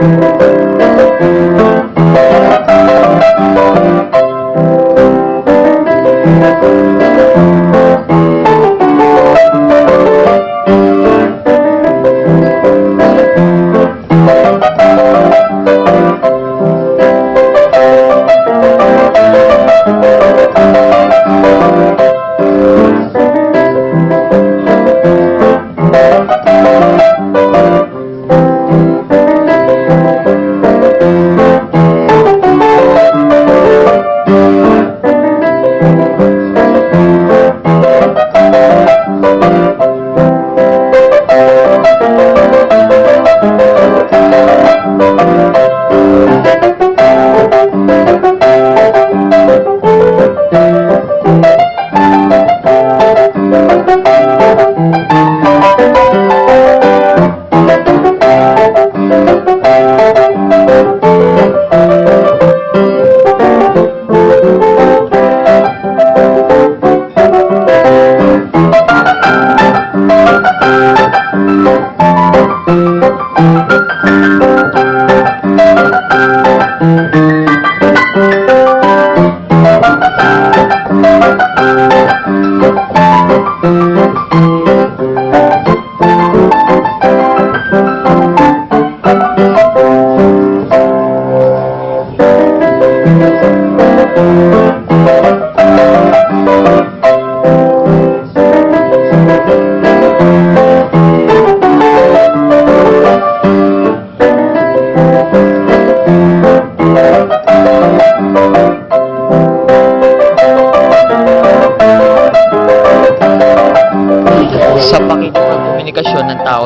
Sa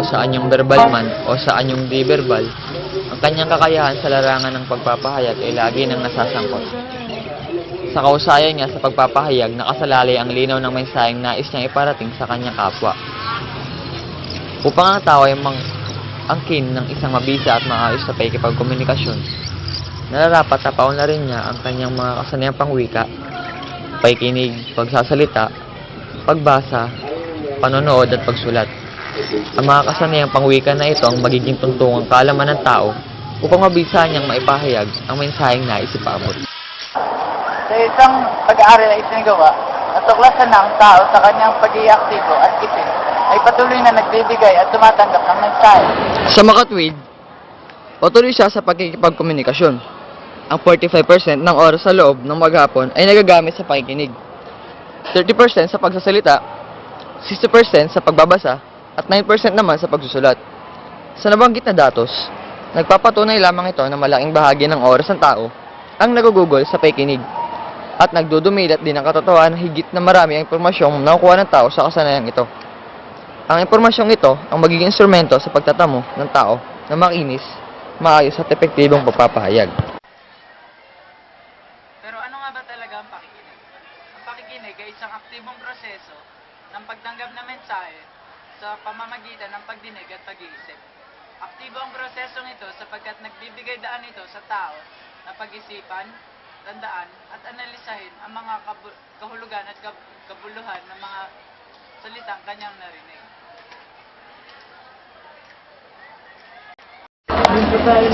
pakikipagkomunikasyon ng tao sa anyong verbal man o sa anyong di verbal, ang kanyang kakayahan sa larangan ng pagpapahayag ay lagi nang nasasangkot. Sa kausayan niya sa pagpapahayag, nakasalalay ang linaw ng mensaheng nais niyang iparating sa kanyang kapwa. Upang ang tao ay mang angkin ng isang mabisa at maayos na pakikipagkomunikasyon, nararapat na paunlarin niya ang kanyang mga kasanayang pangwika, paikinig, pagsasalita, pagbasa, panonood at pagsulat. Ang mga kasanayang pangwika na ito ang magiging tuntungang kaalaman ng tao upang mabisa niyang maipahayag ang mensaheng nais ipaabot. Sa isang pag-aaral na isinagawa, natuklasan na ang tao sa kanyang pagiging aktibo at isip ay patuloy na nagbibigay at tumatanggap ng mensahe. Sa makatwid, patuloy siya sa pagkikipagkomunikasyon. Ang 45% ng oras sa loob ng maghapon ay nagagamit sa pakikinig. 30% sa pagsasalita, 60% sa pagbabasa, at 9% naman sa pagsusulat. Sa nabanggit na datos, nagpapatunay lamang ito na malaking bahagi ng oras ng tao ang nagugugol sa pakikinig at nagdudumilat din ang katotohanan na higit na marami ang impormasyong nakukuha ng tao sa kasanayang ito. Ang impormasyong ito ang magiging instrumento sa pagtatamo ng tao na makinis, maayos at epektibong pagpapahayag. Pero ano nga ba talaga ang pakikinig? Ang pakikinig ay isang aktibong proseso ng pagtanggap ng mensahe sa pamamagitan ng pagdinig at pag-iisip. Aktibo ang prosesong ito sapagkat nagbibigay daan ito sa tao na pag-isipan, tandaan at analisahin ang mga kahulugan at kab- kabuluhan ng mga salitang kanyang narinig.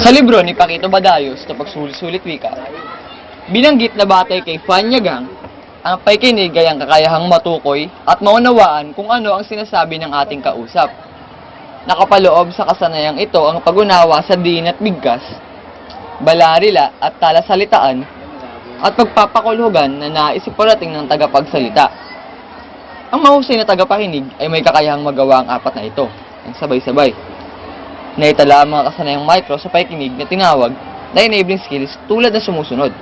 Sa libro ni Paquito Badayos na pagsulit-sulit wika, binanggit na batay kay Fanya Gang, ang pakikinig ay ang kakayahang matukoy at maunawaan kung ano ang sinasabi ng ating kausap. Nakapaloob sa kasanayang ito ang pagunawa sa diin at bigkas, balarila at talasalitaan, at pagpapakulhugan na naisiparating ng tagapagsalita. Ang mahusay na tagapakinig ay may kakayahang magawa ang apat na ito, ang sabay-sabay. Naitala ang mga kasanayang micro sa pakikinig na tinawag na enabling skills tulad na sumusunod.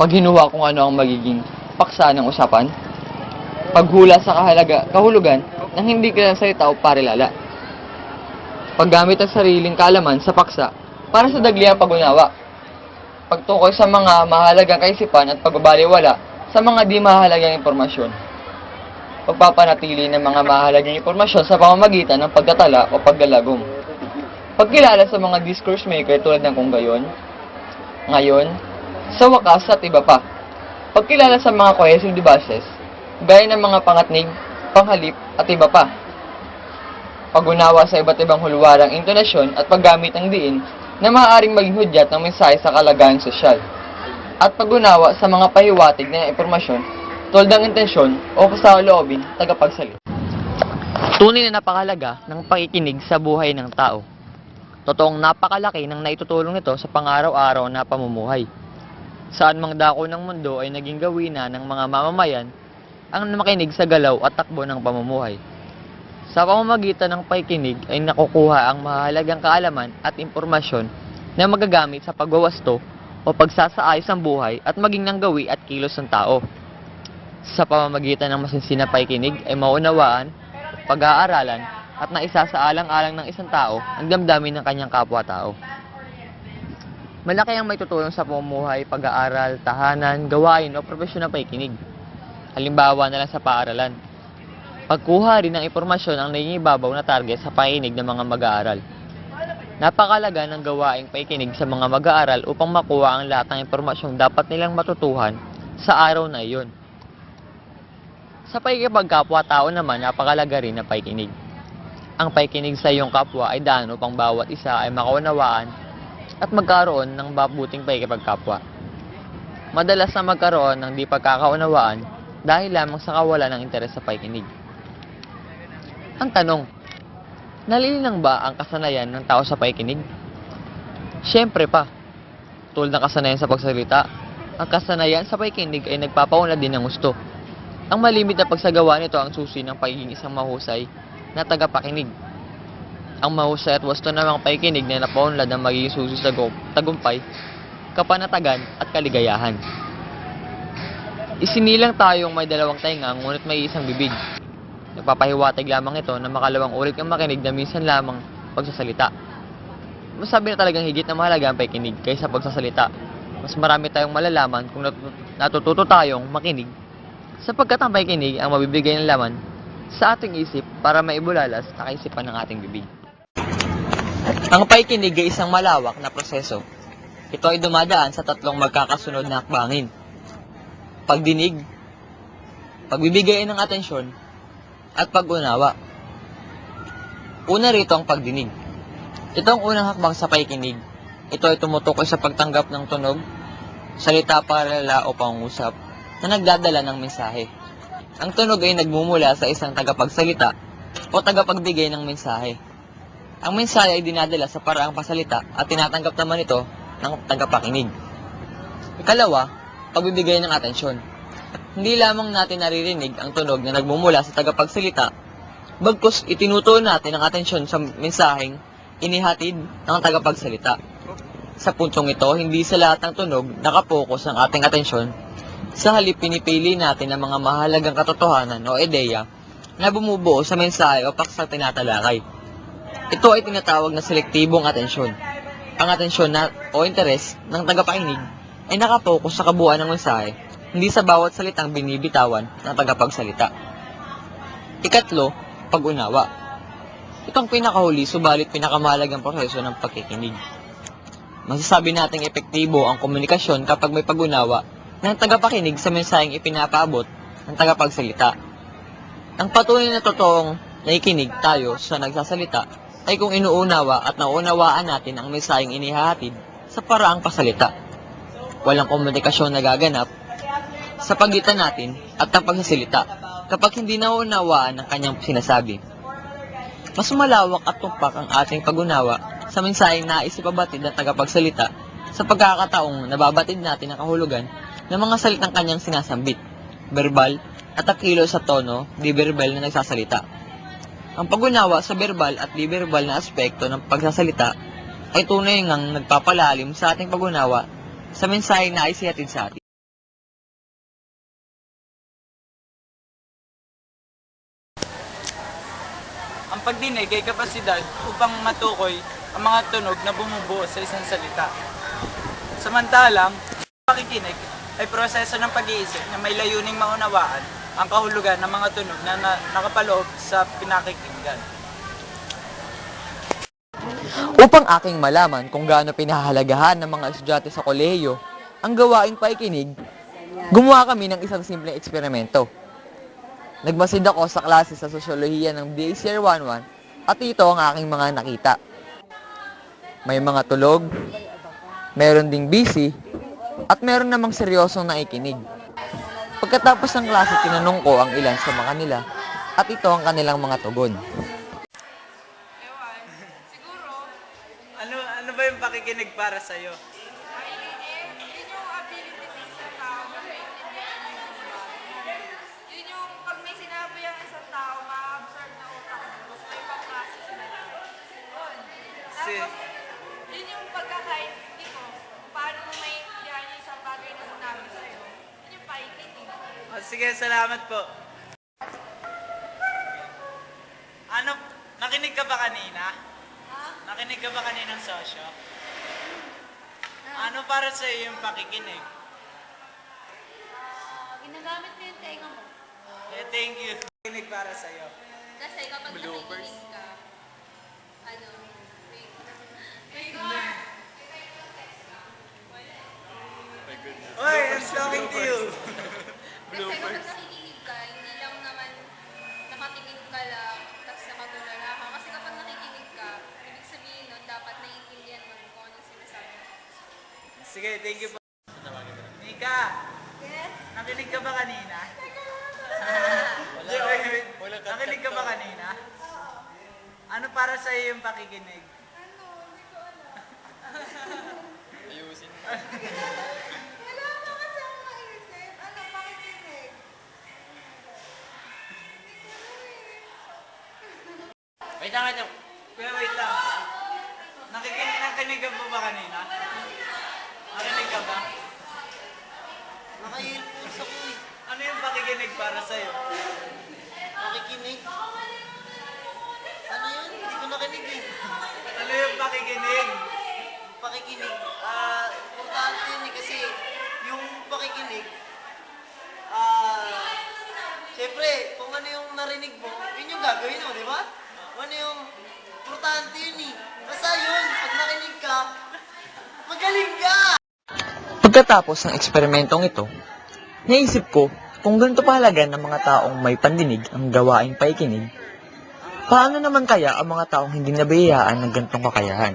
Paghinuha kung ano ang magiging paksa ng usapan, paghula sa kahalaga, kahulugan ng hindi kilalang salita o parilala, paggamit ng sariling kaalaman sa paksa para sa dagliang pagunawa, pagtukoy sa mga mahalagang kaisipan at pagbabaliwala sa mga di mahalagang impormasyon, pagpapanatili ng mga mahalagang impormasyon sa pamamagitan ng pagtatala o paglalagom, pagkilala sa mga discourse maker tulad ng kung gayon, ngayon, sa wakas at iba pa, pagkilala sa mga cohesive devices, gaya ng mga pangatnig, panghalip at iba pa, pagunawa sa iba't ibang hulwarang intonasyon at paggamit ng diin na maaaring maging hudyat ng mensahe sa kalagayan sosyal at pag-unawa sa mga pahiwatig na impormasyon tulad ng intensyon o kasaloobin tagapagsalita. Tunay na napakalaga ng pakikinig sa buhay ng tao. Totoong napakalaki ng naitutulong nito sa pang-araw-araw na pamumuhay. Saan mang dako ng mundo ay naging gawina ng mga mamamayan ang makinig sa galaw at takbo ng pamumuhay. Sa pamamagitan ng pakikinig ay nakukuha ang mahalagang kaalaman at impormasyon na magagamit sa pagwawasto o pagsasaayos ng buhay at maging ng gawi at kilos ng tao. Sa pamamagitan ng masinsin na pakikinig ay maunawaan, pag-aaralan at naisasaalang-alang ng isang tao ang damdamin ng kanyang kapwa-tao. Malaki ang may tutulong sa pamumuhay, pag-aaral, tahanan, gawain o profesyon ng pakikinig. Halimbawa na lang sa paaralan. Pagkuha rin ng impormasyon ang nangingibabaw na target sa pakikinig ng mga mag-aaral. Napakalaga ng gawaing pakikinig sa mga mag-aaral upang makuha ang lahat ng impormasyong dapat nilang matutuhan sa araw na iyon. Sa pakikipagkapwa-tao naman, napakalaga rin ng pakikinig. Ang pakikinig sa iyong kapwa ay daan upang bawat isa ay makaunawaan at magkaroon ng mabuting pakikipagkapwa. Madalas na magkaroon ng di pagkakaunawaan dahil lamang sa kawalan ng interes sa pakikinig. Ang tanong, nalilinang ba ang kasanayan ng tao sa pakikinig? Siyempre pa. Tulad ng kasanayan sa pagsalita, ang kasanayan sa pakikinig ay nagpapaunlad din ng gusto. Ang malimit na pagsagawa nito ang susi ng pagiging isang mahusay na tagapakinig. Ang mahusay at wasto namang pakikinig na napaunlad ang magiging susi sa gu- tagumpay, kapanatagan at kaligayahan. Isinilang tayong may dalawang tainga ngunit may isang bibig. Nagpapahiwatig lamang ito na makalawang ulit ang makinig na minsan lamang pagsasalita. Masabi na talagang higit na mahalaga ang pakikinig kaysa pagsasalita. Mas marami tayong malalaman kung natutu- natututo tayong makinig sapagkat ang pakikinig ang mabibigay ng laman sa ating isip para maibulalas sa kaisipan ng ating bibig. Ang pakikinig ay isang malawak na proseso. Ito ay dumadaan sa tatlong magkakasunod na hakbangin. Pagdinig, pagbibigay ng atensyon, at pag-unawa. Una rito ang pagdinig. Ito ang unang hakbang sa pakikinig. Ito ay tumutukoy sa pagtanggap ng tunog, salita paralala o pangungusap na nagdadala ng mensahe. Ang tunog ay nagmumula sa isang tagapagsalita o tagapagbigay ng mensahe. Ang mensahe ay dinadala sa paraang pasalita at tinatanggap naman ito ng tagapakinig. Ikalawa, pagbibigay ng atensyon. Hindi lamang natin naririnig ang tunog na nagmumula sa tagapagsalita, bagkus itinutuon natin ang atensyon sa mensaheng inihatid ng tagapagsalita. Sa puntong ito, hindi sa lahat ng tunog nakapokus ang ating atensyon. Sa halip pinipili natin ang mga mahalagang katotohanan o ideya na bumubuo sa mensahe o paksa tinatalakay. Ito ay tinatawag na selektibong atensyon. Ang atensyon na o interes ng tagapakinig ay nakapokus sa kabuuan ng mensahe, hindi sa bawat salitang binibitawan ng tagapagsalita. Ikatlo, pag-unawa. Ito ang pinakahuli subalit pinakamahalagang proseso ng pagkikinig. Masasabi nating epektibo ang komunikasyon kapag may pag-unawa ng tagapakinig sa mensaheng ipinapaabot ng tagapagsalita. Ang patunay na totoong nakikinig tayo sa nagsasalita ay kung inuunawa at nauunawaan natin ang mensaheng inihahatid sa paraang pasalita. Walang komunikasyon na gaganap sa pagitan natin at ang pagsasalita kapag hindi nauunawaan ang kanyang sinasabi. Mas malawak at tumpak ang ating pag-unawa sa mensaheng nais ipabatid ng tagapagsalita sa pagkakataong nababatid natin ang kahulugan ng mga salitang kanyang sinasambit, verbal at ang kilos sa tono, di verbal na nagsasalita. Ang pag-unawa sa verbal at di verbal na aspekto ng pagsasalita ay tunay ngang nagpapalalim sa ating pag-unawa sa mensaheng nais ihatid sa atin. Ang pagdinig ay kapasidad upang matukoy ang mga tunog na bumubuo sa isang salita. Samantalang, ang pakikinig ay proseso ng pag-iisip na may layuning maunawaan ang kahulugan ng mga tunog na, na nakapaloob sa pinakikinggan. Upang aking malaman kung gaano pinahahalagahan ng mga estudyante sa kolehiyo ang gawaing paikinig, gumawa kami ng isang simpleng eksperimento. Nagmasid ako sa klase sa sosyolohiya ng BACR 11 at ito ang aking mga nakita. May mga tulog, meron ding busy, at meron namang seryosong nakikinig. Pagkatapos ng klase, tinanong ko ang ilan sa mga kanila at ito ang kanilang mga tugon. Ewan. Siguro, Ano ano ba yung pakikinig para sa iyo? makikinig, yun yung ability sa tao na maintindihan yung bagay. Yun yung pag may sinabi ang isang tao, ma-absorb na utak mo, tapos may pang-process na lang. Yun. Si- Tapos, yun yung pagkakaintindi ko, kung paano mo maintindihan yung isang bagay na sinabi sa'yo. Yun yung Oh, sige, salamat po. Ano, nakinig ka ba kanina? Ha? Nakinig ka ba kaninang sosyo? Ano para sa iyo yung pakikinig? Ah, ginagamit mo yung tenga mo. Eh, thank you. Pakikinig para sa iyo. Kasi kapag nakikinig ka, ano, wait. Wait, Oy, I'm talking to you. Kasi kapag nakikinig ka, hindi lang naman nakatingin ka lang, tapos nakatulala ka. Kasi kapag nakikinig ka, ibig sabihin nun, dapat naiintindihan mo kung anong sinasabi mo. Sige, thank you po. Nika, Yes? nakinig ka ba kanina? Wala. Wait, wait. Nakinig ka ba kanina? Ano para sa iyo yung pakikinig? Wala pa Wait lang, wait lang. Kuya, wait lang. Nakikinig, nakinig ka po ba kanina? Nakinig ka ba? Naka-earphones ako eh. Ano yung pakikinig para sa'yo? Nakikinig. Ano yun? Hindi ko nakinig eh. Ano yung pakikinig? Pakikinig. Ah, importante yun eh kasi yung pakikinig, ah, syempre, kung ano yung narinig mo, yun yung gagawin mo, di ba? Ano yung importante yun eh. Basta yun, pag nakinig ka, magaling ka! Pagkatapos ng eksperimentong ito, naisip ko kung ganito pahalaga ng mga taong may pandinig ang gawaing paikinig, paano naman kaya ang mga taong hindi nabiyayaan ng ganitong kakayahan?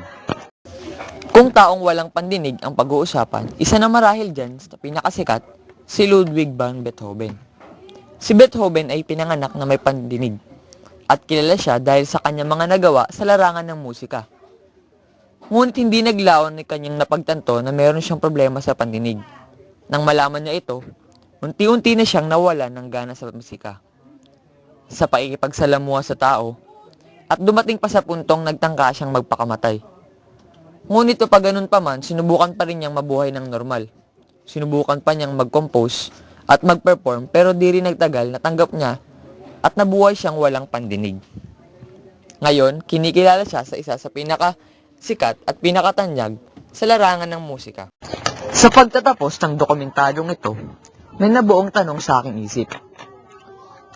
Kung taong walang pandinig ang pag-uusapan, isa na marahil dyan sa pinakasikat, si Ludwig van Beethoven. Si Beethoven ay pinanganak na may pandinig at kilala siya dahil sa kanyang mga nagawa sa larangan ng musika. Ngunit hindi naglaon ni kanyang napagtanto na meron siyang problema sa pandinig. Nang malaman niya ito, unti-unti na siyang nawala ng gana sa musika. Sa pakikipagsalamuha sa tao, at dumating pa sa puntong nagtangka siyang magpakamatay. Ngunit pa ganun pa man, sinubukan pa rin niyang mabuhay ng normal. Sinubukan pa niyang mag-compose at mag-perform pero di rin nagtagal natanggap niya at nabuhay siyang walang pandinig. Ngayon, kinikilala siya sa isa sa pinaka sikat at pinakatanyag sa larangan ng musika. Sa pagtatapos ng dokumentaryong ito, may nabuong tanong sa aking isip.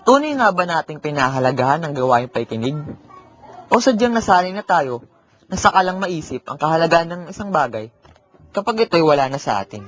Tunay nga ba nating pinahalagahan ang gawain paikinig? O sadyang nasanay na tayo na sakalang maisip ang kahalagaan ng isang bagay kapag ito'y wala na sa atin?